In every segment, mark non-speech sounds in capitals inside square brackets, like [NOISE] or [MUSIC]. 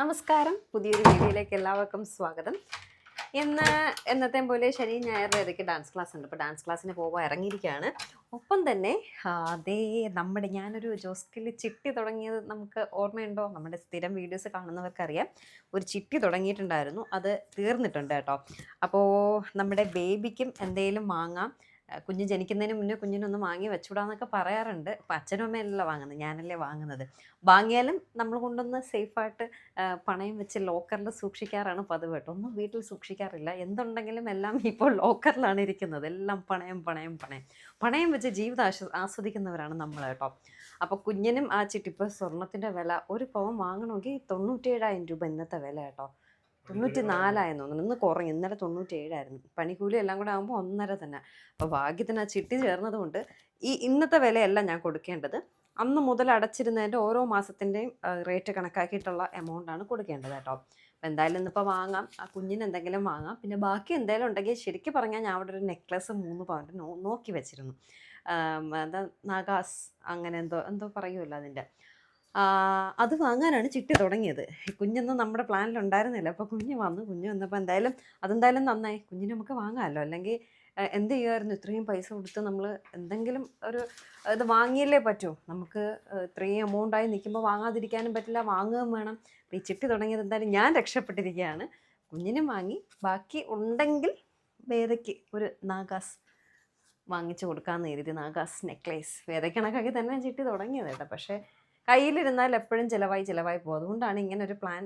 നമസ്കാരം. പുതിയൊരു വീഡിയോയിലേക്ക് എല്ലാവർക്കും സ്വാഗതം. ഇന്ന് എന്നത്തെ പോലെ ശനി ഞായർ ഇടയ്ക്ക് ഡാൻസ് ക്ലാസ് ഉണ്ട്? അപ്പോൾ ഡാൻസ് ക്ലാസ്സിന് പോകാൻ ഇറങ്ങിയിരിക്കുകയാണ്. ഒപ്പം തന്നെ അതേ നമ്മുടെ ഞാനൊരു ജോസ്കിൽ ചിട്ടി തുടങ്ങിയത് നമുക്ക് ഓർമ്മയുണ്ടോ? നമ്മുടെ സ്ഥിരം വീഡിയോസ് കാണുന്നവർക്കറിയാം. ഒരു ചിട്ടി തുടങ്ങിയിട്ടുണ്ടായിരുന്നു. അത് തീർന്നിട്ടുണ്ട് കേട്ടോ. അപ്പോൾ നമ്മുടെ ബേബിക്കും എന്തെങ്കിലും വാങ്ങാം. കുഞ്ഞ് ജനിക്കുന്നതിന് മുന്നേ കുഞ്ഞിനൊന്ന് വാങ്ങി വെച്ചുകൂടാന്നൊക്കെ പറയാറുണ്ട്. അപ്പം അച്ഛനും അമ്മയല്ല വാങ്ങുന്നത് ഞാനല്ലേ വാങ്ങുന്നത്. വാങ്ങിയാലും നമ്മൾ കൊണ്ടൊന്ന് സേഫായിട്ട് പണയം വെച്ച് ലോക്കറിൽ സൂക്ഷിക്കാറാണ് പതിവ് കേട്ടോ. ഒന്നും വീട്ടിൽ സൂക്ഷിക്കാറില്ല. എന്തുണ്ടെങ്കിലും എല്ലാം ഇപ്പോൾ ലോക്കറിലാണ് ഇരിക്കുന്നത്. എല്ലാം പണയം പണയം പണയം. പണയം വെച്ച് ജീവിതം ആസ്വദിക്കുന്നവരാണ് നമ്മൾ കേട്ടോ. അപ്പോൾ കുഞ്ഞിനും ആ ചിട്ടിപ്പോൾ സ്വർണത്തിന്റെ വില ഒരു പവൻ വാങ്ങണമെങ്കിൽ തൊണ്ണൂറ്റേഴായിരം രൂപ ഇന്നത്തെ വില കേട്ടോ. തൊണ്ണൂറ്റി നാലായെന്ന് തോന്നുന്നു. ഇന്ന് കുറഞ്ഞു. ഇന്നലെ തൊണ്ണൂറ്റി ഏഴായിരുന്നു പണിക്കൂലി എല്ലാം കൂടെ ആകുമ്പോൾ ഒന്നര തന്നെ. അപ്പോൾ ഭാഗ്യത്തിന് ആ ചിട്ടി ചേർന്നത് കൊണ്ട് ഈ ഇന്നത്തെ വിലയല്ല ഞാൻ കൊടുക്കേണ്ടത്. അന്ന് മുതൽ അടച്ചിരുന്നതിന്റെ ഓരോ മാസത്തിന്റെയും റേറ്റ് കണക്കാക്കിയിട്ടുള്ള എമൗണ്ട് ആണ് കൊടുക്കേണ്ടത് കേട്ടോ. അപ്പോൾ എന്തായാലും ഇന്നിപ്പോൾ വാങ്ങാം. ആ കുഞ്ഞിന് എന്തെങ്കിലും വാങ്ങാം. പിന്നെ ബാക്കി എന്തെങ്കിലും ഉണ്ടെങ്കിൽ ശരിക്കും പറഞ്ഞാൽ ഞാൻ അവിടെ ഒരു നെക്ലസ് മൂന്ന് പവന്റെ നോ നോക്കി വെച്ചിരുന്നു. എന്താ നഗാസ് അങ്ങനെ എന്തോ എന്തോ പറയുമല്ലോ അതിന്റെ അത് വാങ്ങാനാണ് ചിട്ടി തുടങ്ങിയത്. കുഞ്ഞൊന്നും നമ്മുടെ പ്ലാനിൽ ഉണ്ടായിരുന്നില്ല. അപ്പോൾ കുഞ്ഞ് വന്നു. കുഞ്ഞ് വന്നപ്പോൾ എന്തായാലും അതെന്തായാലും നന്നായി. കുഞ്ഞിന് നമുക്ക് വാങ്ങാമല്ലോ. അല്ലെങ്കിൽ എന്ത് ചെയ്യുമായിരുന്നു? ഇത്രയും പൈസ കൊടുത്ത് നമ്മൾ എന്തെങ്കിലും ഒരു ഇത് വാങ്ങിയല്ലേ പറ്റൂ. നമുക്ക് ഇത്രയും എമൗണ്ടായി നിൽക്കുമ്പോൾ വാങ്ങാതിരിക്കാനും പറ്റില്ല. വാങ്ങുകയും വേണം. അപ്പോൾ ഈ ചിട്ടി തുടങ്ങിയത് എന്തായാലും ഞാൻ രക്ഷപ്പെട്ടിരിക്കുകയാണ്. കുഞ്ഞിനും വാങ്ങി. ബാക്കി ഉണ്ടെങ്കിൽ വേദയ്ക്ക് ഒരു നാഗാസ് വാങ്ങിച്ചു കൊടുക്കാമെന്ന് കരുതി. നാഗാസ് നെക്ലേസ്. വേദയ്ക്കണക്കാക്കി തന്നെ ചിട്ടി തുടങ്ങിയത് കേട്ടോ. പക്ഷേ കയ്യിലിരുന്നാൽ എപ്പോഴും ചിലവായി ചിലവായി പോകും. അതുകൊണ്ടാണ് ഇങ്ങനെ ഒരു പ്ലാൻ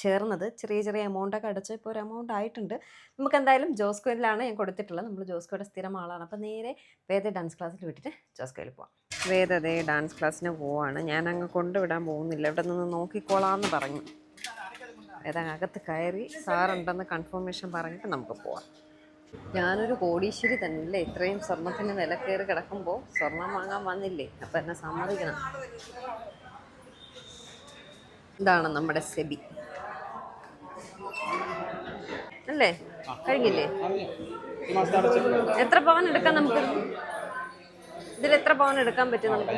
ചേർന്നത്. ചെറിയ ചെറിയ എമൗണ്ടൊക്കെ അടച്ച് ഇപ്പോൾ ഒരു എമൗണ്ട് ആയിട്ടുണ്ട്. നമുക്ക് എന്തായാലും ജോസ്കോയിലാണ് ഞാൻ കൊടുത്തിട്ടുള്ളത്. നമ്മൾ ജോസ്കോയുടെ സ്ഥിരം ആളാണ്. അപ്പോൾ നേരെ വേദ ഡാൻസ് ക്ലാസ്സിൽ വിട്ടിട്ട് ജോസ്കോയിൽ പോവാം. വേദ അതേ ഡാൻസ് ക്ലാസ്സിന് പോവാണ്. ഞാൻ അങ്ങ് കൊണ്ടുവിടാൻ പോകുന്നില്ല. ഇവിടെ നിന്ന് നോക്കിക്കോളാമെന്ന് പറഞ്ഞു. വേദ അകത്ത് കയറി സാറുണ്ടെന്ന് കൺഫർമേഷൻ പറഞ്ഞിട്ട് നമുക്ക് പോവാം. ഞാനൊരു കോടീശ്വരി തന്നെയല്ലേ? ഇത്രയും സ്വർണത്തിന് വില കയറി കിടക്കുമ്പോൾ സ്വർണം വാങ്ങാൻ വന്നില്ലേ? അപ്പം എന്നെ സമ്മതിക്കണം. ഇതാണ് നമ്മുടെ സെബി. അല്ലേ? കഴിഞ്ഞില്ലേ? എത്ര പവൻ എടുക്കാം നമുക്ക്? ഇതിൽ എത്ര പവൻ എടുക്കാൻ പറ്റും നമുക്ക്?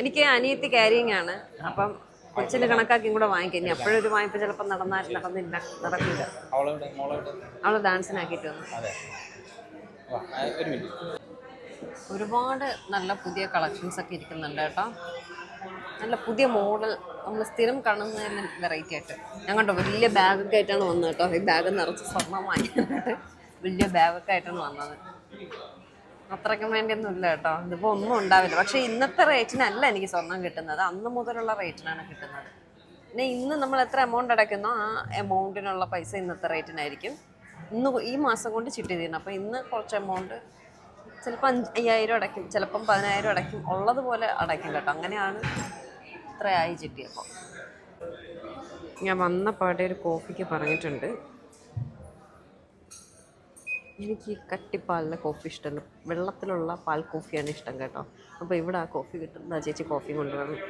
എനിക്ക് അനിയത്തി ക്യാരിങ് ആണ്. അപ്പം കൊച്ചിന് കണക്കാക്കിയും കൂടെ വാങ്ങിക്കാം. ഇനി ഒരു വായ്പ ചിലപ്പോൾ നടന്നാൽ നടന്നില്ല നടക്കില്ല. അവൾ ഡാൻസിനാക്കിയിട്ട് വന്നു. ഒരുപാട് നല്ല പുതിയ കളക്ഷൻസ് ഒക്കെ ഇരിക്കുന്നുണ്ട് കേട്ടോ. നല്ല പുതിയ മോഡൽ. നമ്മൾ സ്ഥിരം കാണുന്നതിന് വെറൈറ്റി ആയിട്ട്. ഞാൻ കണ്ടോ വലിയ ബാഗൊക്കെ ആയിട്ടാണ് വന്നത് കേട്ടോ. ഈ ബാഗ് നിറച്ച് സ്വർണം വാങ്ങിക്കാനായിട്ട് വലിയ ബാഗൊക്കെ ആയിട്ടാണ് വന്നത്. അത്രയ്ക്കും വേണ്ടിയൊന്നും ഇല്ല കേട്ടോ. ഇതിപ്പോൾ ഒന്നും ഉണ്ടാവില്ല. പക്ഷേ ഇന്നത്തെ റേറ്റിനല്ല എനിക്ക് സ്വർണം കിട്ടുന്നത്. അന്ന് മുതലുള്ള റേറ്റിനാണ് കിട്ടുന്നത്. പിന്നെ ഇന്ന് നമ്മൾ എത്ര എമൗണ്ട് അടയ്ക്കുന്നോ ആ എമൗണ്ടിനുള്ള പൈസ ഇന്നത്തെ റേറ്റിനായിരിക്കും. ഇന്ന് ഈ മാസം കൊണ്ട് ചിട്ടി തീരണം അപ്പോൾ ഇന്ന് കുറച്ച് എമൗണ്ട് ചിലപ്പോൾ അഞ്ച് അയ്യായിരം അടയ്ക്കും. ചിലപ്പം പതിനായിരം അടയ്ക്കും. ഉള്ളതുപോലെ അടയ്ക്കും കേട്ടോ. അങ്ങനെയാണ് ഇത്രയായി ചിട്ടിയപ്പോൾ ഞാൻ വന്ന പാടെ ഒരു കോഫിക്ക് പറഞ്ഞിട്ടുണ്ട്. എനിക്ക് ഈ കട്ടിപ്പാലിലെ കോഫി ഇഷ്ടമല്ല. വെള്ളത്തിലുള്ള പാൽ കോഫിയാണ് ഇഷ്ടം കേട്ടോ. അപ്പോൾ ഇവിടെ ആ കോഫി കിട്ടുന്ന ചേച്ചി കോഫി കൊണ്ടുവരണം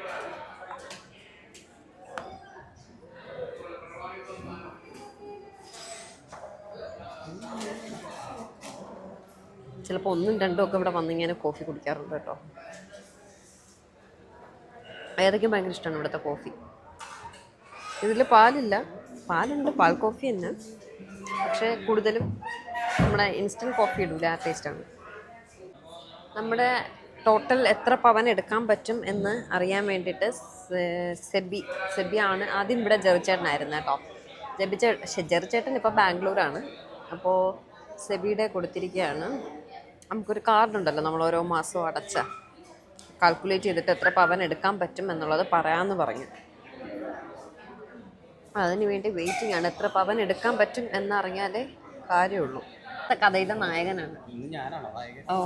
ചിലപ്പോൾ ഒന്നും രണ്ടും ഒക്കെ ഇവിടെ വന്നിങ്ങനെ കോഫി കുടിക്കാറുണ്ട് കേട്ടോ. ഏതൊക്കെയും ഭയങ്കര ഇഷ്ടമാണ് ഇവിടുത്തെ കോഫി. ഇതിൽ പാലില്ല. പാലുണ്ട്. പാൽ കോഫി തന്നെ. പക്ഷേ കൂടുതലും നമ്മുടെ ഇൻസ്റ്റന്റ് കോഫി ഇടൂല ആ ടേസ്റ്റാണ് നമ്മുടെ ടോട്ടൽ എത്ര പവൻ എടുക്കാൻ പറ്റും എന്ന് അറിയാൻ വേണ്ടിയിട്ട് സെബി സെബി ആണ് ആദ്യം ഇവിടെ ജെറിച്ചേട്ടനായിരുന്നു കേട്ടോ ജബി ജെറിച്ചേട്ടൻ ഇപ്പോൾ ബാംഗ്ലൂരാണ്. അപ്പോൾ സെബിയുടെ കൊടുത്തിരിക്കുകയാണ് നമുക്കൊരു കാർഡുണ്ടല്ലോ നമ്മൾ ഓരോ മാസവും അടച്ച. കാൽക്കുലേറ്റ് ചെയ്തിട്ട് എത്ര പവൻ എടുക്കാൻ പറ്റും എന്നുള്ളത് പറയാമെന്ന് പറഞ്ഞു. അതിനുവേണ്ടി വെയിറ്റിംഗ് ആണ്. എത്ര പവൻ എടുക്കാൻ പറ്റും എന്നറിഞ്ഞാലേ കാര്യമുള്ളൂ. ഇത്തെ കഥയിലെ നായകനാണ്. ഓ.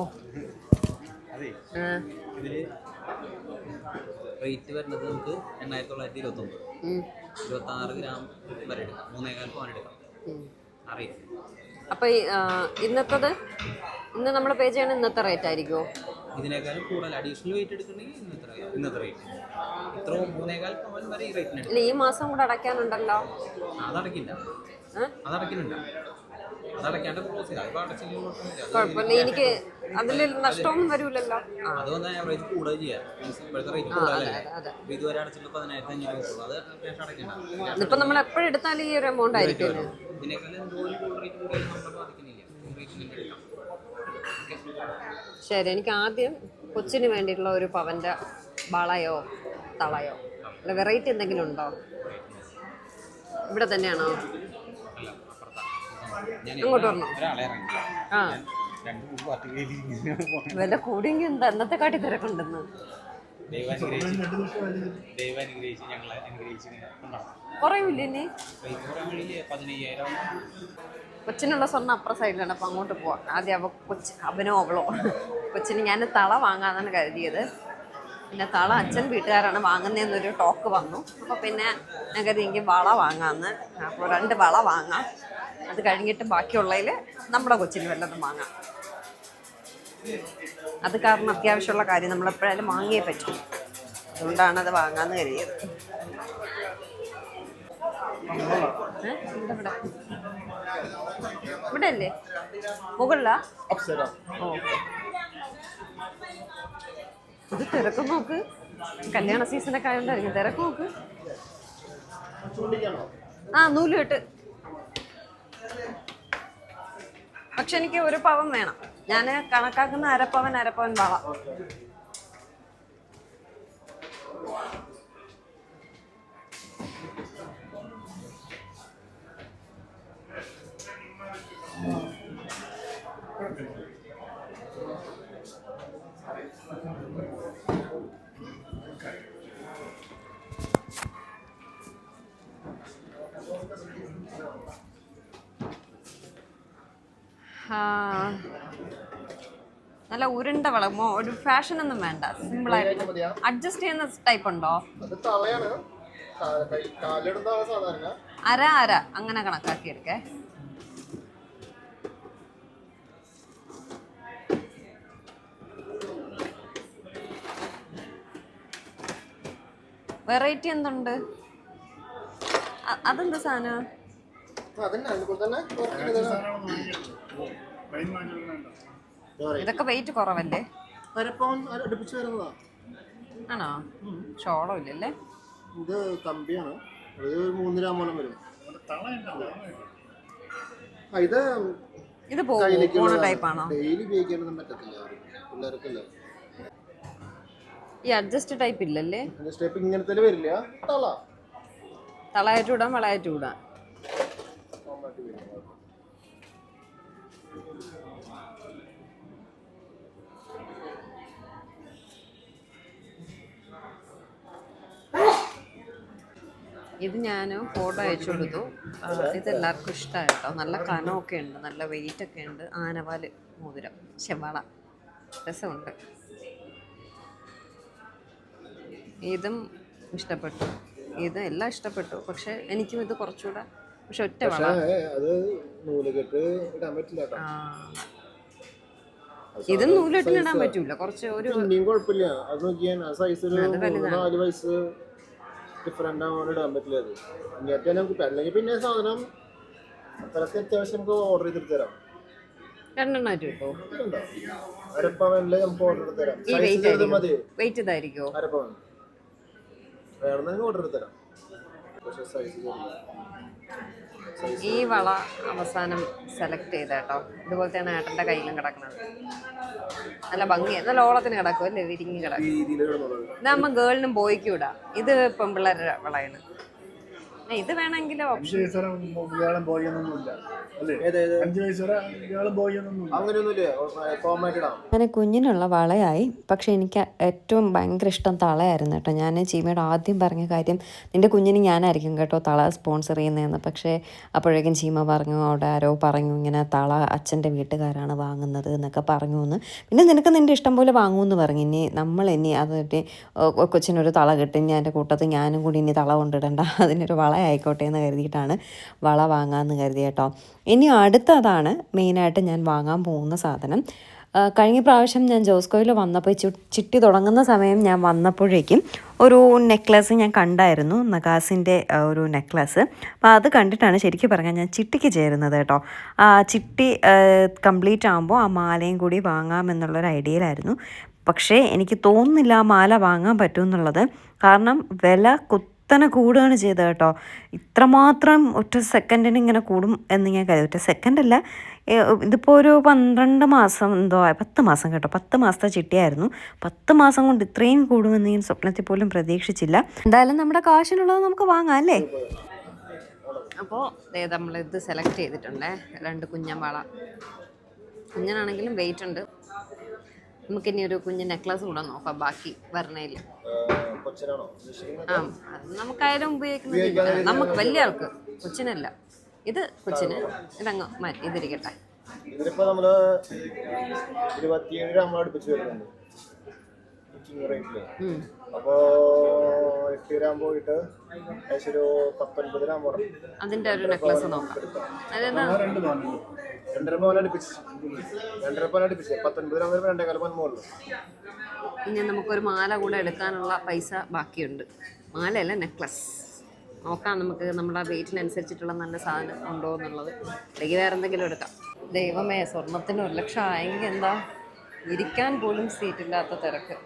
റേറ്റ് വരുന്നത് നമുക്ക് എണ്ണായിരത്തി തൊള്ളായിരത്തി ഇരുപത്തി ഒമ്പത് ഇരുപത്തി ആറ് ഗ്രാം വരെ എടുക്കാം. മൂന്നേകാൽ പവൻ എടുക്കാം. അറിയാം. അപ്പൊ ഇന്നത്തത്? ഇന്ന് നമ്മൾ പേ ചെയ്യണ ഇന്നത്തെ റേറ്റ് ആയിരിക്കുമോ ഇതിനേക്കാളും കൂടുതൽ അഡീഷണൽ വെയിറ്റ് എടുക്കണമെങ്കിൽ ഇന്നത്തെ റേറ്റ് ഇന്നത്തെ റേറ്റ് ഇത്രയും മൂന്നേകാൽ പവൻ വരെ ഈ റേറ്റിന് ഈ മാസം കൂടെ അടയ്ക്കാനുണ്ടല്ലോ. അതടക്കില്ല? അതടക്കുന്നുണ്ട് കുഴപ്പമില്ല. എനിക്ക് അതിൽ നഷ്ടമൊന്നും വരൂലല്ലോ. അതുകൊണ്ട് ആവറേജ് കൂടുക ചെയ്യാം. ഇപ്പോഴത്തെ റേറ്റ് അതെ കൂടുതലല്ലേ? അതെ അതെ അപ്പോൾ ഇതുവരെ അടച്ചിട്ട് പതിനായിരത്തി അഞ്ഞൂറ് കിട്ടുള്ളൂ അത് ക്യാഷ് അടയ്ക്കേണ്ട. ഇതിപ്പോ നമ്മൾ എപ്പോഴെടുത്താലും ഈ ഒരു എമൗണ്ട് ആയിരിക്കും ശരി എനിക്ക് ആദ്യം കൊച്ചിന് വേണ്ടിയിട്ടുള്ള ഒരു പവന്റെ വളയോ തളയോ? അല്ല വെറൈറ്റി എന്തെങ്കിലും ഉണ്ടോ? ഇവിടെ തന്നെയാണോ? അങ്ങോട്ട് വരണോ ആ. വില കൂടിയെങ്കിൽ എന്താ? എന്നത്തെ കാട്ടി തിരക്കുണ്ടെന്ന്. കുറയൂല്ലേ ഇനി? കൊച്ചിനുള്ള സ്വർണം അപ്പുറ സൈഡിലാണ്. അപ്പം അങ്ങോട്ട് പോവാം. ആദ്യം അവ കൊച്ച് അവനോ അവളോ. കൊച്ചിന് ഞാൻ തള വാങ്ങാന്നാണ് കരുതിയത്. പിന്നെ തള അച്ഛൻ വീട്ടുകാരാണ് വാങ്ങുന്നതെന്നൊരു ടോക്ക് വന്നു. അപ്പോൾ പിന്നെ ഞാൻ കരുതി എനിക്ക് വള വാങ്ങാമെന്ന് അപ്പോൾ രണ്ട് വള വാങ്ങാം. അത് കഴിഞ്ഞിട്ട് ബാക്കിയുള്ളതിൽ നമ്മുടെ കൊച്ചിന് വല്ലതും വാങ്ങാം. അത് കാരണം അത്യാവശ്യമുള്ള കാര്യം നമ്മൾ എപ്പോഴായാലും വാങ്ങിയേ പറ്റും. അതുകൊണ്ടാണ് അത് വാങ്ങാമെന്ന് കരുതിയത്. ഇവിടെ? അല്ലേ മുകളിലാ? ഓ. ഇത് തിരക്ക് നോക്ക് കല്യാണ സീസണൊക്കെ ആയതുകൊണ്ടായിരിക്കും തിരക്ക് നോക്ക് ആ നൂൽ കെട്ട് പക്ഷെ എനിക്ക് ഒരു പവൻ വേണം. ഞാൻ കണക്കാക്കുന്ന അരപ്പവൻ അരപ്പവൻ വള. നല്ല ഉരുണ്ട വളമോ? ഒരു ഫാഷൻ ഒന്നും വേണ്ട. സിമ്പിൾ ആയിട്ട്. അഡ്ജസ്റ്റ് ചെയ്യുന്ന ടൈപ്പ് ഉണ്ടോ? അര അര. അങ്ങനെ കണക്കാക്കി എടുക്കേ വെറൈറ്റി എന്തുണ്ട് അതെന്ത് സാധനം? ഇതൊക്കെ വെയിറ്റ് കുറവല്ലേ? അരപ്പവൻ അടുപ്പിച്ച് വരുന്നതാ. ആണോ? ഷോളോ ഇല്ലല്ലേ ഇത് കമ്പിയാണ്. അത് മൂന്ന് രാമോളം വരും. ഇത് ഇത് ടൈപ്പാണോ? ഡെയിലി ഉപയോഗിക്കാനൊന്നും പറ്റത്തില്ല പിള്ളേർക്കല്ല. ഈ അഡ്ജസ്റ്റ് ടൈപ്പ് ഇല്ലല്ലേ? ഇങ്ങനത്തെ വരില്ല. തള. തളയായിട്ട് വിടാം വളയായിട്ട് വിടാം ഇത് ഞാൻ ഫോട്ടോ അയച്ചു കൊടുത്തു. ഇത് എല്ലാവർക്കും ഇഷ്ടമായി കേട്ടോ. നല്ല കനമൊക്കെ ഉണ്ട്. നല്ല വെയിറ്റ് ഒക്കെ ഉണ്ട്. ആനവാൽ മോതിരം. ചെവള രസമുണ്ട്. ഇതും ഇഷ്ടപ്പെട്ടു. ഇത് എല്ലാം ഇഷ്ടപ്പെട്ടു. പക്ഷെ എനിക്കും ഇത് കുറച്ചുകൂടെ പക്ഷെ ഒറ്റ പക്ഷേ അത് നൂലുകെട്ട് ഇടാൻ പറ്റില്ല കേട്ടോ. ഇത് നൂലിട്ടിനിടാൻ പറ്റൂല. കുറച്ച് ഒരു പിന്നെയും കുഴപ്പമില്ല. അത് നോക്കിയാൽ ആ സൈസ് ഒരു. മൂന്ന് നാല് വയസ്സ് ഡിഫറെന്റ് ആവാൻ ഇടാൻ പറ്റില്ല അത്. ഇങ്ങനത്തെ നമുക്ക് അല്ലെങ്കിൽ പിന്നെ സാധനം അത്രയ്ക്ക് അത്യാവശ്യം നമുക്ക് ഓർഡർ ചെയ്തിട്ട് തരാം. രണ്ടെണ്ണമായിട്ട് കിട്ടുമോ? അരപ്പവനിൽ നമുക്ക് ഓർഡർ തരാം. ഈ വെയിറ്റ് വെയിറ്റ് ഇതായിരിക്കുമോ അരപ്പവൻ വേണമെങ്കിൽ ഓർഡർ തരാം. ഈ വള അവസാനം സെലക്ട് ചെയ്ത കേട്ടോ ഇതുപോലത്തെയാണ് ഏട്ടന്റെ കയ്യിലും കിടക്കുന്നത്. നല്ല ഭംഗിയാണ് നല്ല ഓളത്തിന് കിടക്കും അല്ലേ? വിരിഞ്ഞ് കിടക്കും. ഇതാകുമ്പോൾ ഗേളിനും ബോയ്ക്കും ഇടാം. ഇത് പെൺപിള്ളേരുടെ വളയാണ്. ഇത് വേണമെങ്കിൽ ഓപ്ഷൻ അഞ്ച് വയസ്സ് വരെ ഇയാളും അല്ലേ? ഏത് ഏത്? അഞ്ച് വയസ്സ് വരെ ഇയാളും ബോയൊന്നൊന്നുമില്ല അങ്ങനെയൊന്നുമില്ല? കോമേറ്റഡ് ആണ്? അങ്ങനെ കുഞ്ഞിനുള്ള വളയായി. പക്ഷെ എനിക്ക് ഏറ്റവും ഭയങ്കര ഇഷ്ടം തളയായിരുന്നു കേട്ടോ. ഞാൻ ചീമയോട് ആദ്യം പറഞ്ഞ കാര്യം നിന്റെ കുഞ്ഞിന് ഞാനായിരിക്കും കേട്ടോ തള സ്പോൺസർ ചെയ്യുന്നതെന്ന്. പക്ഷേ അപ്പോഴേക്കും ചീമ പറഞ്ഞു അവിടെ ആരോ പറഞ്ഞു ഇങ്ങനെ തള അച്ഛന്റെ വീട്ടുകാരാണ് വാങ്ങുന്നത് എന്നൊക്കെ പറഞ്ഞു എന്ന്. പിന്നെ നിനക്ക് നിന്റെ ഇഷ്ടം പോലെ വാങ്ങുമെന്ന് പറഞ്ഞു. ഇനി നമ്മൾ ഇനി അത് കൊച്ചിനൊരു തള കിട്ടും. ഞാൻ എന്റെ കൂട്ടത്തിൽ ഞാനും കൂടി ഇനി തള കൊണ്ടിടണ്ട. അതിനൊരു വള ആയിക്കോട്ടെ എന്ന് കരുതിയിട്ടാണ് വള വാങ്ങാമെന്ന് കരുതി കേട്ടോ. ഇനി അടുത്തതാണ് മെയിനായിട്ട് ഞാൻ വാങ്ങാൻ പോകുന്ന സാധനം. കഴിഞ്ഞ പ്രാവശ്യം ഞാൻ ജോസ്കോയിൽ വന്നപ്പോൾ ചിട്ടി തുടങ്ങുന്ന സമയം ഞാൻ വന്നപ്പോഴേക്കും ഒരു നെക്ലസ് ഞാൻ കണ്ടായിരുന്നു നഗാസിന്റെ ഒരു നെക്ലസ്. അപ്പോൾ അത് കണ്ടിട്ടാണ് ശരിക്കും പറഞ്ഞാൽ ഞാൻ ചിട്ടിക്ക് ചേരുന്നത് കേട്ടോ. ആ ചിട്ടി കംപ്ലീറ്റ് ആകുമ്പോൾ ആ മാലയും കൂടി വാങ്ങാമെന്നുള്ളൊരു ഐഡിയയിലായിരുന്നു. പക്ഷേ എനിക്ക് തോന്നുന്നില്ല ആ മാല വാങ്ങാൻ പറ്റുമെന്നുള്ളത്. കാരണം വില കുത്തനെ കൂടുകയാണ് ചെയ്തത് കേട്ടോ. ഇത്രമാത്രം ഒറ്റ സെക്കൻഡിന് ഇങ്ങനെ കൂടും എന്ന് ഞാൻ കരുതി. ഒറ്റ സെക്കൻഡല്ല ഇതിപ്പോൾ ഒരു പന്ത്രണ്ട് മാസം എന്തോ. പത്ത് മാസം കേട്ടോ. പത്ത് മാസത്തെ ചിട്ടിയായിരുന്നു. പത്ത് മാസം കൊണ്ട് ഇത്രയും കൂടുമെന്ന് ഞാൻ സ്വപ്നത്തിൽ പോലും പ്രതീക്ഷിച്ചില്ല. എന്തായാലും നമ്മുടെ കാശിനുള്ളത് നമുക്ക് വാങ്ങാം അല്ലേ? അപ്പോൾ നമ്മൾ ഇത് സെലക്ട് ചെയ്തിട്ടുണ്ടേ. രണ്ട് കുഞ്ഞമ്പാള കുഞ്ഞനാണെങ്കിലും വെയിറ്റ് ഉണ്ട്. നമുക്കിനി ഒരു കുഞ്ഞ് നെക്ലസ് കൂടെ നോക്കാം ബാക്കി വരണയിൽ? ആ നമുക്കായാലും ഉപയോഗിക്കുന്നത് നമുക്ക് വലിയ ആൾക്ക് കൊച്ചിനല്ല. ഇത് കൊച്ചിന്. ഇതങ്ങ് മാറ്റി ഇതിരിക്കട്ടെ. ഇതിലിപ്പോ നമ്മൾ ഇരുപത്തിയേഴ് അടുപ്പിച്ച് വരുന്നുണ്ട്. ബുക്കിംഗ് റേറ്റിൽ അപ്പോ എട്ട് ഗ്രാം പോയിട്ട് ഏകദേശം ഒരു പത്തൊൻപത് ഗ്രാം വരും അതിന്റെ ഒരു നെക്ലസ് നോക്കാം. അതായത് രണ്ട് തോന്നുന്നു രണ്ടര പവൻ അടുപ്പിച്ച്. രണ്ടര പവൻ അടുപ്പിച്ച്. പത്തൊൻപത് ഗ്രാം വരുമ്പോൾ രണ്ടേകാല പവൻ മുകളിൽ ഇനി നമുക്കൊരു മാല കൂടെ എടുക്കാനുള്ള പൈസ ബാക്കിയുണ്ട്. മാലയല്ല നെക്ലസ് നോക്കാം നമുക്ക് നമ്മുടെ വെയിറ്റിനനുസരിച്ചിട്ടുള്ള നല്ല സാധനം ഉണ്ടോ എന്നുള്ളത്. അല്ലെങ്കിൽ വേറെ എന്തെങ്കിലും എടുക്കാം. ദൈവമേ സ്വർണത്തിന് ഒരു ലക്ഷം ആയെങ്കിൽ എന്താ? ഇരിക്കാൻ പോലും സീറ്റില്ലാത്ത തിരക്ക്.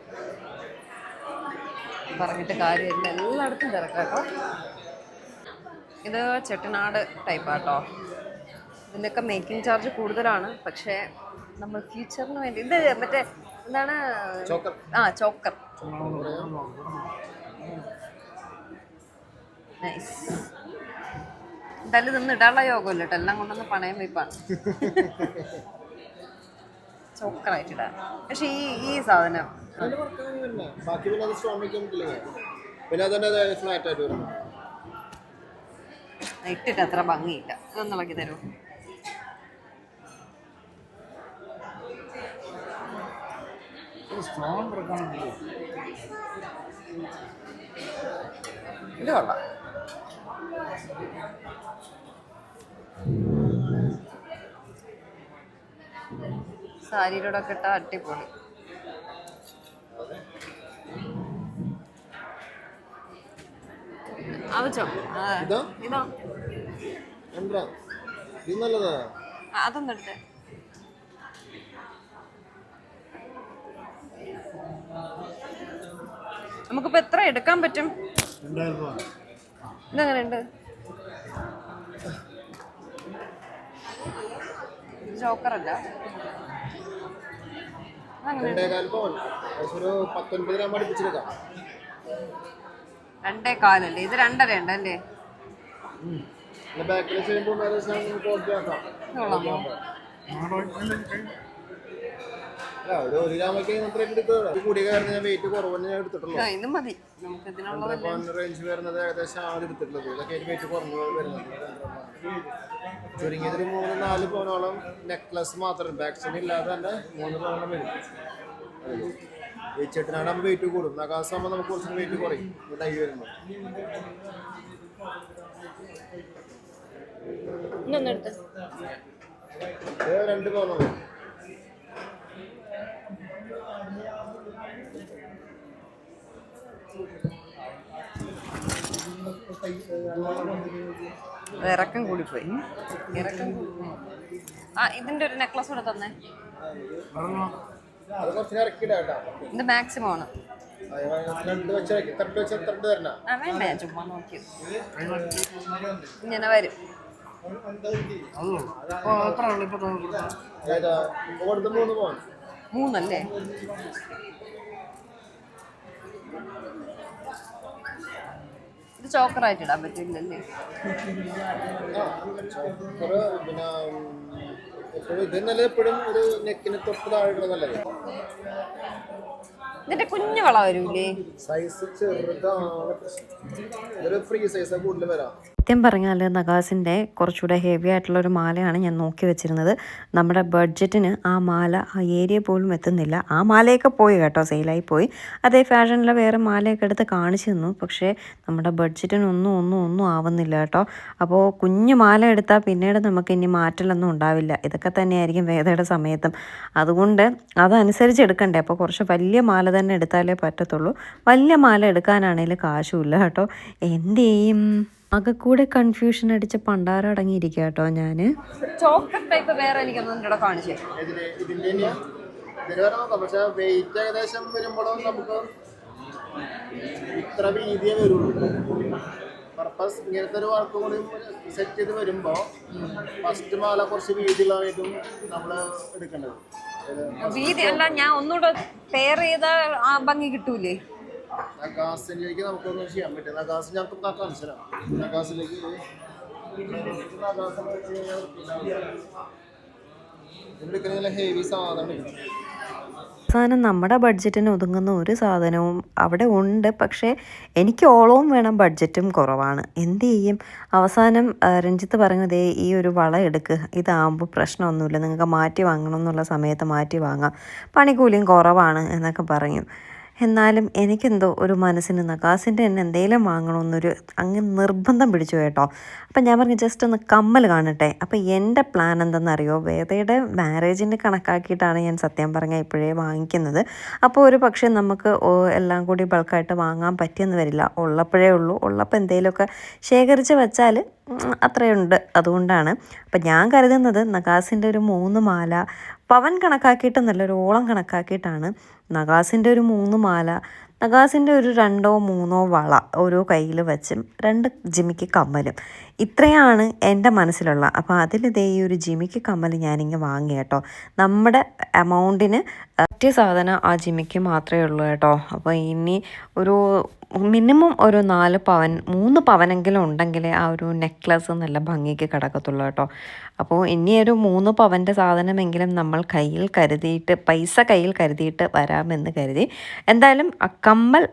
പറഞ്ഞിട്ട് കാര്യമില്ല. എല്ലായിടത്തും തിരക്കാട്ടോ. ഇത് ചെട്ടനാട് ടൈപ്പാട്ടോ ഇതിന്റെയൊക്കെ മേക്കിംഗ് ചാർജ് കൂടുതലാണ്. പക്ഷേ നമ്മൾ ഫ്യൂച്ചറിന് വേണ്ടി ഇത് മറ്റേ എന്താണ്? ആ ചോക്കർ. നൈസ് എന്തായാലും ഇതൊന്നും ഇടാനുള്ള യോഗമില്ല കേട്ടോ. എല്ലാം കൊണ്ടൊന്ന് പണയം വെയ്പ്പാണ്. [LAUGHS] ചോക്കറായിട്ട് ഇടാൻ പക്ഷെ ഈ ഈ സാധനം. ഇട്ടിട്ട് അത്ര ഭംഗിയില്ല. ഇതൊന്ന് ഇളക്കി തരൂ. ഇത് കൊള്ളാം. സാരിയുടെ ഒക്കെ ഇട്ടാ അടിപൊളി. ആവശ്യം ഇതാ? ഇതോ. രണ്ടര ഇത് നല്ലതാ. ആ, അതൊന്നും എടുത്തേ. നമുക്കിപ്പോ എത്ര എടുക്കാൻ പറ്റും? ഇതെങ്ങനെയുണ്ട്? ജോക്കറല്ല. രണ്ടേകാൽ ഏകദേശം ഒരു പത്തൊൻപത് ഗ്രാം അടുപ്പിച്ചെടുക്കാം. രണ്ടേ കാലല്ലേ ഇത് രണ്ടര ഉണ്ടല്ലേ ബാക്കിൽ ചെയ്യുമ്പോൾ ഒരു ഒരു ഗ്രാമൊക്കെ അത്രയൊക്കെ എടുക്കുക കൂടിയ കാരണം ഞാൻ വെയിറ്റ് കുറവെന്ന് ഞാൻ എടുത്തിട്ടുള്ളൂ. ഇത് മതി. നമുക്ക് ഇതിനുള്ള റേഞ്ച് വരുന്നത് ഏകദേശം ആണ് എടുത്തിട്ടുള്ളത്. ഇതൊക്കെ വെയിറ്റ് കുറഞ്ഞു വരുന്നത്. ചുരുങ്ങിയതൊരു മൂന്ന് നാല് പവനോളം നെക്ലസ് മാത്രം. ബാക്ക് സൈഡ് ഇല്ലാതെ തന്നെ മൂന്ന് പവനോളം വരും. ഈ ചെട്ടിനാടാകുമ്പോൾ വെയിറ്റ് കൂടും നഗാസാകുമ്പോൾ നമുക്ക് കുറച്ച് വെയിറ്റ് കുറയും. ഡൈ വരുമ്പോൾ രണ്ട് രണ്ട് പവനോളം ഇറക്കം കൂടിപ്പോയി. ഇറക്കം. ആ ഇതിന്റെ ഒരു നെക്ലസ് കൂടെ തന്നേ. അത് കുറച്ച് കേട്ടോ ഇത് മാക്സിമം ആണ് ഇങ്ങനെ വരും. ഇറക്കി തട്ട് വെച്ച് തട്ട് തരണ ആ വേണ്ട ഞാൻ ചുമ്മാ നോക്കിയത് ഇങ്ങനെ വരും അതോ അപ്പോൾ എത്ര ആൾ ഇപ്പോൾ കൊടുത്തത് ഏതാ ഇപ്പൊ കൊടുത്ത മൂന്ന് പവൻ മൂന്നല്ലേ ഇത് ചോക്കറായിട്ട് ഇടാൻ പറ്റില്ലല്ലേ? പിന്നെ എപ്പോഴും ഒരു നെക്കിന് തൊട്ട് താഴെ ഇതിന്റെ കുഞ്ഞു വള വരൂലേ? സൈസ് ചെറുതാണ്. ഒരു ഫ്രീ സൈസ് കൂടുതൽ വരാം. സത്യം പറഞ്ഞാൽ നഗാസിന്റെ കുറച്ചുകൂടെ ഹെവി ആയിട്ടുള്ള ഒരു മാലയാണ് ഞാൻ നോക്കി വെച്ചിരുന്നത്. നമ്മുടെ ബഡ്ജറ്റിന് ആ മാല ആ ഏരിയ പോലും എത്തുന്നില്ല. ആ മാലയൊക്കെ പോയി കേട്ടോ സെയിലായി പോയി. അതേ ഫാഷനിലെ വേറെ മാലയൊക്കെ എടുത്ത് കാണിച്ചു തന്നു. പക്ഷേ നമ്മുടെ ബഡ്ജറ്റിനൊന്നും ഒന്നും ഒന്നും ആവുന്നില്ല കേട്ടോ. അപ്പോൾ കുഞ്ഞു മാല എടുത്താൽ പിന്നീട് നമുക്ക് ഇനി മാറ്റലൊന്നും ഉണ്ടാവില്ല. ഇതൊക്കെ തന്നെയായിരിക്കും വേദയുടെ സമയത്തും. അതുകൊണ്ട് അതനുസരിച്ച് എടുക്കണ്ടേ. അപ്പോൾ കുറച്ച് വലിയ മാല തന്നെ എടുത്താലേ പറ്റത്തുള്ളൂ. വലിയ മാല എടുക്കാനാണെങ്കിൽ കാശുമില്ല കേട്ടോ. എന്ത് ആകെ കൂടെ കൺഫ്യൂഷൻ അടിച്ച് പണ്ടാരം അടങ്ങിയിരിക്കുക കേട്ടോ ഞാൻ ചോക്കർ ടൈപ്പ് വേറെ എനിക്കൊന്നും കാണിച്ചു പക്ഷെ വെയിറ്റ് ഏകദേശം വരുമ്പോഴും നമുക്ക് ഇത്ര വീതിയേ വരുള്ളൂ. പർപ്പസ് ഇങ്ങനത്തെ ഒരു വർക്ക് കൂടി സെറ്റ് ചെയ്ത് വരുമ്പോൾ ഫസ്റ്റ് മാല കുറച്ച് വീതിയുള്ളതായിട്ടും നമ്മൾ എടുക്കേണ്ടത്. വീതി അല്ല ഞാൻ ഒന്നുകൂടെ പെയർ ചെയ്ത ആ ഭംഗി കിട്ടൂലേ? നഗാസിലേക്ക് നമുക്കൊന്നും ചെയ്യാൻ പറ്റും നഗാസ് ഞങ്ങൾക്ക് കാണിച്ചു തരാം നഗാസിലേക്ക് ഇതിലെടുക്കുന്ന ഹെവി സാധനം നമ്മുടെ ബഡ്ജറ്റിന് ഒതുങ്ങുന്ന ഒരു സാധനവും അവിടെ ഉണ്ട്. പക്ഷേ എനിക്ക് ഓളവും വേണം ബഡ്ജറ്റും കുറവാണ്. എന്ത് ചെയ്യും? അവസാനം രഞ്ജിത്ത് പറഞ്ഞതേ ഈ ഒരു വള എടുക്കുക ഇതാകുമ്പോൾ പ്രശ്നമൊന്നുമില്ല. നിങ്ങൾക്ക് മാറ്റി വാങ്ങണം എന്നുള്ള സമയത്ത് മാറ്റി വാങ്ങാം. പണിക്കൂലിയും കുറവാണ് എന്നൊക്കെ പറയും. എന്നാലും എനിക്കെന്തോ ഒരു മനസ്സിന് നഗാസിന്റെ തന്നെ എന്തെങ്കിലും വാങ്ങണമെന്നൊരു അങ്ങ് നിർബന്ധം പിടിച്ചു കേട്ടോ. അപ്പം ഞാൻ പറഞ്ഞു ജസ്റ്റ് ഒന്ന് കമ്മൽ കാണട്ടെ. അപ്പം എന്റെ പ്ലാൻ എന്തെന്നറിയോ? വേദയുടെ മാരേജിന്റെ കണക്കാക്കിയിട്ടാണ് ഞാൻ സത്യം പറഞ്ഞാൽ ഇപ്പോഴേ വാങ്ങിക്കുന്നത്. അപ്പോൾ ഒരു പക്ഷേ നമുക്ക് എല്ലാം കൂടി ബൾക്കായിട്ട് വാങ്ങാൻ പറ്റിയെന്ന് വരില്ല. ഉള്ളപ്പോഴേ ഉള്ളൂ. ഉള്ളപ്പോൾ എന്തെങ്കിലുമൊക്കെ ശേഖരിച്ച് വെച്ചാൽ അത്രയുണ്ട്. അതുകൊണ്ടാണ്. അപ്പം ഞാൻ കരുതുന്നത് നഗാസിന്റെ ഒരു മൂന്ന് മാല പവൻ കണക്കാക്കിയിട്ടെന്നല്ല ഒരു ഓളം കണക്കാക്കിയിട്ടാണ് നഗാസിന്റെ ഒരു മൂന്ന് മാല നഗാസിന്റെ ഒരു രണ്ടോ മൂന്നോ വള ഓരോ കയ്യിൽ വെച്ചും രണ്ട് ജിമിക്ക് കമ്മലും. ഇത്രയാണ് എന്റെ മനസ്സിലുള്ള. അപ്പോൾ അതിൽ അതിലിതേ ഈ ഒരു ജിമിക്ക് കമ്മൽ ഞാനിങ്ങ് വാങ്ങി കേട്ടോ. നമ്മുടെ എമൗണ്ടിന് പറ്റിയ സാധനം ആ ജിമിക്ക് മാത്രമേ ഉള്ളൂ കേട്ടോ. അപ്പോൾ ഇനി ഒരു മിനിമം ഒരു നാല് പവൻ മൂന്ന് പവനെങ്കിലും ഉണ്ടെങ്കിലേ ആ ഒരു നെക്ലസ് നല്ല ഭംഗിക്ക് കിടക്കത്തുള്ളൂ കേട്ടോ. അപ്പോൾ ഇനി ഒരു മൂന്ന് പവന്റെ സാധനമെങ്കിലും നമ്മൾ കയ്യിൽ കരുതിയിട്ട് പൈസ കയ്യിൽ കരുതിയിട്ട് വരാമെന്ന് കരുതി. എന്തായാലും കമ്മൽ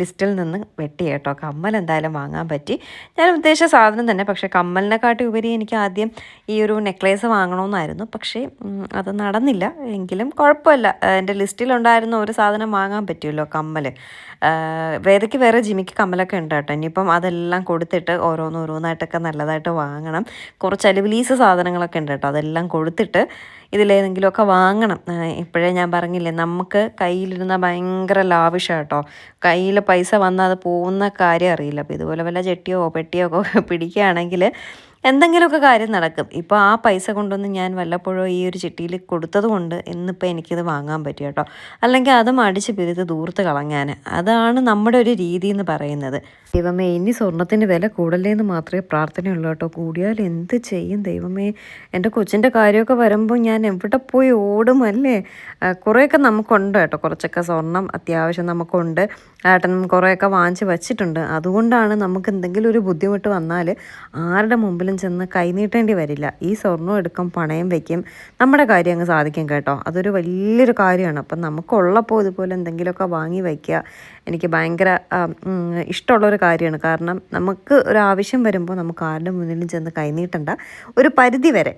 ലിസ്റ്റിൽ നിന്ന് വെട്ടി കേട്ടോ. കമ്മൽ എന്തായാലും വാങ്ങാൻ പറ്റി. ഞാൻ ഉദ്ദേശിച്ച സാധനം തന്നെ. പക്ഷേ കമ്മലിനെക്കാട്ടി ഉപരി എനിക്ക് ആദ്യം ഈ ഒരു നെക്ലേസ് വാങ്ങണമെന്നായിരുന്നു പക്ഷേ അത് നടന്നില്ല. എങ്കിലും കുഴപ്പമില്ല. എന്റെ ലിസ്റ്റിലുണ്ടായിരുന്ന ഒരു സാധനം വാങ്ങാൻ പറ്റുമല്ലോ കമ്മൽ വേദയ്ക്ക് വേറെ ജിമിക്ക് കമ്മലൊക്കെ ഉണ്ട് കേട്ടോ. ഇനിയിപ്പം അതെല്ലാം കൊടുത്തിട്ട് ഓരോന്ന് ഓരോന്നായിട്ടൊക്കെ നല്ലതായിട്ട് വാങ്ങണം. കുറച്ച് അലുവിലീസ് സാധനങ്ങളൊക്കെ ഉണ്ട് കേട്ടോ. അതെല്ലാം കൊടുത്തിട്ട് ഇതിലേതെങ്കിലുമൊക്കെ വാങ്ങണം. ഇപ്പോഴേ ഞാൻ പറഞ്ഞില്ലേ നമുക്ക് കയ്യിലിരുന്ന ഭയങ്കര ലാവിഷാണ് കേട്ടോ. കയ്യിൽ പൈസ വന്നാൽ അത് പോകുന്ന കാര്യം അറിയില്ല. അപ്പോൾ ഇതുപോലെ വല്ല ചെട്ടിയോ പെട്ടിയോ ഒക്കെ [LAUGHS] പിടിക്കുകയാണെങ്കിൽ എന്തെങ്കിലുമൊക്കെ കാര്യം നടക്കും. ഇപ്പോൾ ആ പൈസ കൊണ്ടൊന്നും ഞാൻ വല്ലപ്പോഴും ഈ ഒരു ചിട്ടിയിൽ കൊടുത്തത് കൊണ്ട് ഇന്നിപ്പോൾ എനിക്കിത് വാങ്ങാൻ പറ്റും കേട്ടോ. അല്ലെങ്കിൽ അത് മടിച്ച് പിരിത് ദൂർത്ത് കളഞ്ഞാൽ അതാണ് നമ്മുടെ ഒരു രീതി എന്ന് പറയുന്നത്. ദൈവമേ ഇനി സ്വർണത്തിന്റെ വില കൂടല്ലേ എന്ന് മാത്രമേ പ്രാർത്ഥനയുള്ളൂ കേട്ടോ. കൂടിയാൽ എന്ത് ചെയ്യും ദൈവമേ? എന്റെ കൊച്ചിന്റെ കാര്യമൊക്കെ വരുമ്പോൾ ഞാൻ എവിടെ പോയി ഓടും അല്ലേ? കുറേയൊക്കെ നമുക്കുണ്ട് കേട്ടോ. കുറച്ചൊക്കെ സ്വർണം അത്യാവശ്യം നമുക്കുണ്ട്. ഏട്ടനും കുറേയൊക്കെ വാങ്ങിച്ച് വച്ചിട്ടുണ്ട്. അതുകൊണ്ടാണ് നമുക്ക് എന്തെങ്കിലും ഒരു ബുദ്ധിമുട്ട് വന്നാൽ ആരുടെ മുമ്പിലും ചെന്ന് കൈനീട്ടേണ്ടി വരില്ല. ഈ സ്വർണം എടുക്കും പണയം വെക്കും. നമ്മുടെ കാര്യം അങ്ങ് സാധിക്കും കേട്ടോ. അതൊരു വലിയൊരു കാര്യമാണ്. അപ്പം നമുക്കുള്ളപ്പോൾ ഇതുപോലെ എന്തെങ്കിലുമൊക്കെ വാങ്ങി വയ്ക്കുക എനിക്ക് ഭയങ്കര ഇഷ്ടമുള്ളൊരു കാര്യമാണ്. കാരണം നമുക്ക് ഒരു ആവശ്യം വരുമ്പോൾ നമുക്ക് ആരുടെ മുന്നിലും ചെന്ന് കൈനീട്ടണ്ട ഒരു പരിധി വരെ.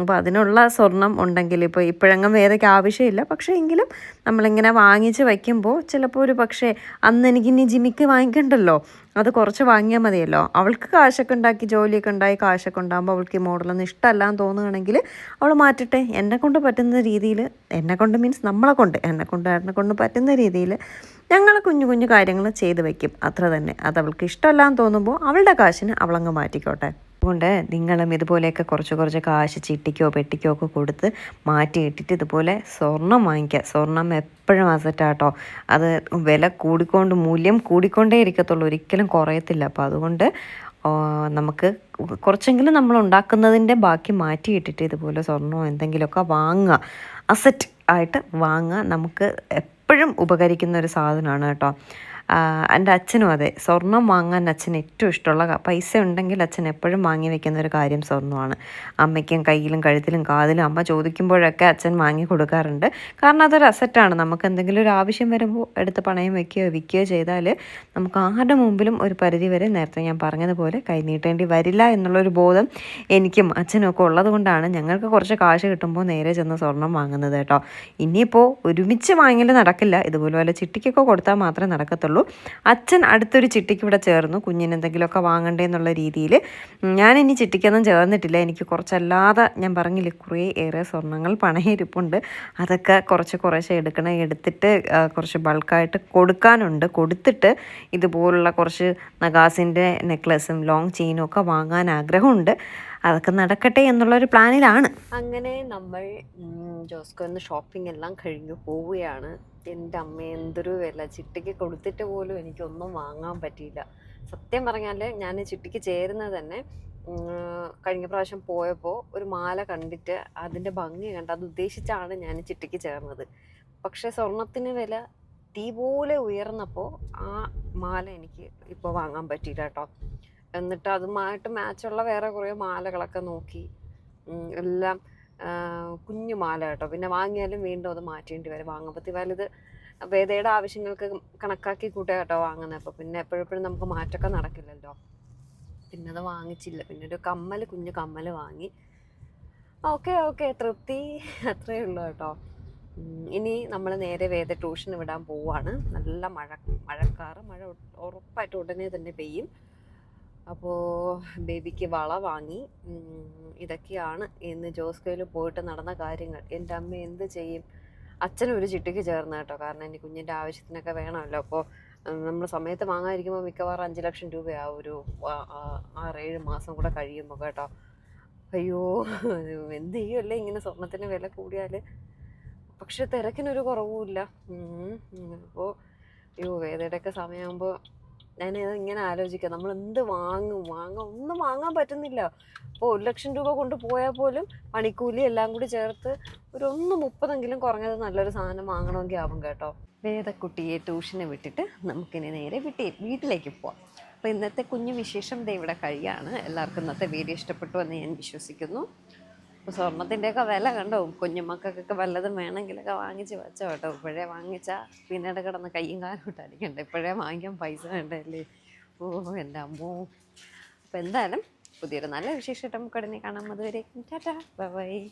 അപ്പോൾ അതിനുള്ള സ്വർണം ഉണ്ടെങ്കിൽ ഇപ്പോൾ ഇപ്പോഴങ്ങും വേദയ്ക്ക് ആവശ്യമില്ല. പക്ഷേ എങ്കിലും നമ്മളിങ്ങനെ വാങ്ങിച്ച് വയ്ക്കുമ്പോൾ ചിലപ്പോൾ ഒരു പക്ഷേ അന്ന് എനിക്ക് ഇനി ജിമിക്ക് വാങ്ങിക്കണ്ടല്ലോ. അത് കുറച്ച് വാങ്ങിയാൽ മതിയല്ലോ. അവൾക്ക് കാശൊക്കെ ഉണ്ടാക്കി ജോലിയൊക്കെ ഉണ്ടായി കാശൊക്കെ ഉണ്ടാകുമ്പോൾ അവൾക്ക് ഈ മോഡലൊന്നും ഇഷ്ടമല്ല എന്ന് തോന്നുകയാണെങ്കിൽ അവൾ മാറ്റട്ടെ. എന്നെ കൊണ്ട് പറ്റുന്ന രീതിയിൽ എന്നെ കൊണ്ട് മീൻസ് നമ്മളെ കൊണ്ട് എന്നെ കൊണ്ട് എന്നെ കൊണ്ട് പറ്റുന്ന രീതിയിൽ ഞങ്ങൾ കുഞ്ഞു കുഞ്ഞു കാര്യങ്ങൾ ചെയ്തു വയ്ക്കും അത്ര തന്നെ. അത് അവൾക്ക് ഇഷ്ടമല്ല എന്ന് തോന്നുമ്പോൾ അവളുടെ കാശിന് അവളങ്ങ് മാറ്റിക്കോട്ടെ. അതുകൊണ്ട് നിങ്ങളും ഇതുപോലെയൊക്കെ കുറച്ച് കുറച്ച് കാശ് ചിട്ടിക്കോ പെട്ടിക്കോ ഒക്കെ കൊടുത്ത് മാറ്റി ഇട്ടിട്ട് ഇതുപോലെ സ്വർണം വാങ്ങിക്കുക സ്വർണം എപ്പോഴും അസറ്റാട്ടോ അത് വില കൂടിക്കൊണ്ട് മൂല്യം കൂടിക്കൊണ്ടേ ഇരിക്കത്തുള്ളൂ. ഒരിക്കലും കുറയത്തില്ല. അപ്പോൾ അതുകൊണ്ട് നമുക്ക് കുറച്ചെങ്കിലും നമ്മൾ ഉണ്ടാക്കുന്നതിന്റെ ബാക്കി മാറ്റി ഇട്ടിട്ട് ഇതുപോലെ സ്വർണമോ എന്തെങ്കിലുമൊക്കെ വാങ്ങുക. അസറ്റ് ആയിട്ട് വാങ്ങുക നമുക്ക് എപ്പോഴും ഉപകരിക്കുന്ന ഒരു സാധനമാണ് കേട്ടോ. എന്റെ അച്ഛനും അതെ. സ്വർണം വാങ്ങാൻ അച്ഛന് ഏറ്റവും ഇഷ്ടമുള്ള പൈസ ഉണ്ടെങ്കിൽ അച്ഛൻ എപ്പോഴും വാങ്ങി വെക്കുന്ന ഒരു കാര്യം സ്വർണമാണ് അമ്മയ്ക്കും കയ്യിലും കഴുത്തിലും കാതിലും അമ്മ ചോദിക്കുമ്പോഴൊക്കെ അച്ഛൻ വാങ്ങി കൊടുക്കാറുണ്ട്. കാരണം അതൊരു അസറ്റാണ് നമുക്ക് എന്തെങ്കിലും ഒരു ആവശ്യം വരുമ്പോൾ എടുത്ത് പണയം വെക്കുകയോ വിൽക്കുകയോ ചെയ്താൽ നമുക്ക് ആരുടെ മുമ്പിലും ഒരു പരിധി വരെ നേരത്തെ ഞാൻ പറഞ്ഞതുപോലെ കൈനീട്ടേണ്ടി വരില്ല എന്നുള്ളൊരു ബോധം എനിക്കും അച്ഛനും ഒക്കെ ഉള്ളതുകൊണ്ടാണ് ഞങ്ങൾക്ക് കുറച്ച് കാശ് കിട്ടുമ്പോൾ നേരെ ചെന്ന് സ്വർണം വാങ്ങുന്നത് കേട്ടോ. ഇനിയിപ്പോൾ ഒരുമിച്ച് വാങ്ങിയാൽ നടക്കില്ല. ഇതുപോലെ വല്ല ചിട്ടിക്കൊക്കെ കൊടുത്താൽ മാത്രമേ നടക്കത്തുള്ളൂ. അച്ഛൻ അടുത്തൊരു ചിട്ടിക്ക് ഇവിടെ ചേർന്നു. കുഞ്ഞിന് എന്തെങ്കിലുമൊക്കെ വാങ്ങണ്ടേ എന്നുള്ള രീതിയിൽ ഞാൻ ഇനി ചിട്ടിക്കൊന്നും ചേർന്നിട്ടില്ല. എനിക്ക് കുറച്ചല്ലാതെ ഞാൻ പറഞ്ഞില്ലേ കുറേ ഏറെ സ്വർണങ്ങൾ പണയിരിപ്പുണ്ട്. അതൊക്കെ കുറച്ച് കുറേശ്ശെ എടുക്കണം എടുത്തിട്ട് കുറച്ച് ബൾക്കായിട്ട് കൊടുക്കാനുണ്ട്. കൊടുത്തിട്ട് ഇതുപോലുള്ള കുറച്ച് നഗാസിന്റെ നെക്ലസും ലോങ് ചെയിനും ഒക്കെ വാങ്ങാൻ ആഗ്രഹമുണ്ട്. അതൊക്കെ നടക്കട്ടെ എന്നുള്ളൊരു പ്ലാനിലാണ്. അങ്ങനെ നമ്മൾ ജോസ്കോ എന്ന് ഷോപ്പിംഗ് എല്ലാം കഴിഞ്ഞു പോവുകയാണ്. എന്റെ അമ്മ എന്തൊരു വില? ചിട്ടിക്ക് കൊടുത്തിട്ട് പോലും എനിക്കൊന്നും വാങ്ങാൻ പറ്റിയില്ല. സത്യം പറഞ്ഞാൽ ഞാൻ ചിട്ടിക്ക് ചേരുന്നത് തന്നെ കഴിഞ്ഞ പ്രാവശ്യം പോയപ്പോൾ ഒരു മാല കണ്ടിട്ട് അതിന്റെ ഭംഗി കണ്ട് അത് ഉദ്ദേശിച്ചാണ് ഞാൻ ചിട്ടിക്ക് ചേർന്നത്. പക്ഷേ സ്വർണത്തിന് വില തീ പോലെ ഉയർന്നപ്പോൾ ആ മാല എനിക്ക് ഇപ്പോൾ വാങ്ങാൻ പറ്റിയില്ല കേട്ടോ. എന്നിട്ട് അതുമായിട്ട് മാച്ചുള്ള വേറെ കുറേ മാലകളൊക്കെ നോക്കി. എല്ലാം കുഞ്ഞു മാല കേട്ടോ. പിന്നെ വാങ്ങിയാലും വീണ്ടും അത് മാറ്റേണ്ടി വരും. വാങ്ങുമ്പോൾ വലുത് വേദയുടെ ആവശ്യങ്ങൾക്ക് കണക്കാക്കി കൂട്ടുക കേട്ടോ വാങ്ങുന്നത് അപ്പോൾ പിന്നെ എപ്പോഴെപ്പോഴും നമുക്ക് മാറ്റമൊക്കെ നടക്കില്ലല്ലോ. പിന്നെ അത് വാങ്ങിച്ചില്ല. പിന്നെ ഒരു കമ്മൽ കുഞ്ഞു കമ്മൽ വാങ്ങി. Okay okay. തൃപ്തി. അത്രയേ ഉള്ളൂ കേട്ടോ. ഇനി നമ്മൾ നേരെ വേദ ട്യൂഷന് വിടാൻ പോവാണ്. നല്ല മഴ മഴക്കാറ് മഴ ഉറപ്പായിട്ട് ഉടനെ തന്നെ പെയ്യും. അപ്പോൾ ബേബിക്ക് വള വാങ്ങി. ഇതൊക്കെയാണ് ഇന്ന് ജോസ്കോയിൽ പോയിട്ട് നടന്ന കാര്യങ്ങൾ. എന്റെ അമ്മ എന്ത് ചെയ്യും? അച്ഛനും ഒരു ചിട്ടിക്ക് ചേർന്ന് കേട്ടോ. കാരണം എന്റെ കുഞ്ഞിന്റെ ആവശ്യത്തിനൊക്കെ വേണമല്ലോ. അപ്പോൾ നമ്മൾ സമയത്ത് വാങ്ങാതിരിക്കുമ്പോൾ മിക്കവാറും അഞ്ച് ലക്ഷം രൂപയാവും ഒരു ആറേഴ് മാസം കൂടെ കഴിയുമ്പോൾ കേട്ടോ. അയ്യോ എന്ത് ചെയ്യുമല്ലേ ഇങ്ങനെ സ്വർണത്തിന് വില കൂടിയാൽ പക്ഷെ തിരക്കിനൊരു കുറവുമില്ല. അപ്പോൾ അയ്യോ വേദയുടെയൊക്കെ സമയമാകുമ്പോൾ ഞാൻ ഇങ്ങനെ ആലോചിക്കാം. നമ്മൾ എന്ത് വാങ്ങും? വാങ്ങാം. ഒന്നും വാങ്ങാൻ പറ്റുന്നില്ല. അപ്പോൾ ഒരു ലക്ഷം രൂപ കൊണ്ട് പോയാൽ പോലും പണിക്കൂലി എല്ലാം കൂടി ചേർത്ത് ഒരു ഒന്ന് മുപ്പതെങ്കിലും കുറഞ്ഞത് നല്ലൊരു സാധനം വാങ്ങണമെങ്കിൽ ആവും കേട്ടോ. വേദക്കുട്ടിയെ ട്യൂഷന് വിട്ടിട്ട് നമുക്കിനി നേരെ വിട്ടി വീട്ടിലേക്ക് പോവാം. അപ്പോൾ ഇന്നത്തെ കുഞ്ഞു വിശേഷം ദേ ഇവിടെ കഴിയാണ്. എല്ലാവർക്കും ഇന്നത്തെ വീഡിയോ ഇഷ്ടപ്പെട്ടു എന്ന് ഞാൻ വിശ്വസിക്കുന്നു. അപ്പോൾ സ്വർണത്തിന്റെയൊക്കെ വില കണ്ടോ? കുഞ്ഞുമക്കൾക്കൊക്കെ വല്ലതും വേണമെങ്കിലൊക്കെ വാങ്ങിച്ച് വെച്ചോ കേട്ടോ. ഇപ്പോഴേ വാങ്ങിച്ച പിന്നീട് കിടന്ന് കയ്യും കാലം ഇട്ടടിക്കണ്ട ഇപ്പോഴേ വാങ്ങിക്കാൻ പൈസ വേണ്ടല്ലേ? ഓ എന്റെ അമ്മോ. അപ്പോൾ എന്തായാലും പുതിയൊരു നല്ല വിശേഷം നമുക്ക് ഉടനെ കാണാം. അതുവരെ ടാറ്റാ. ബൈ.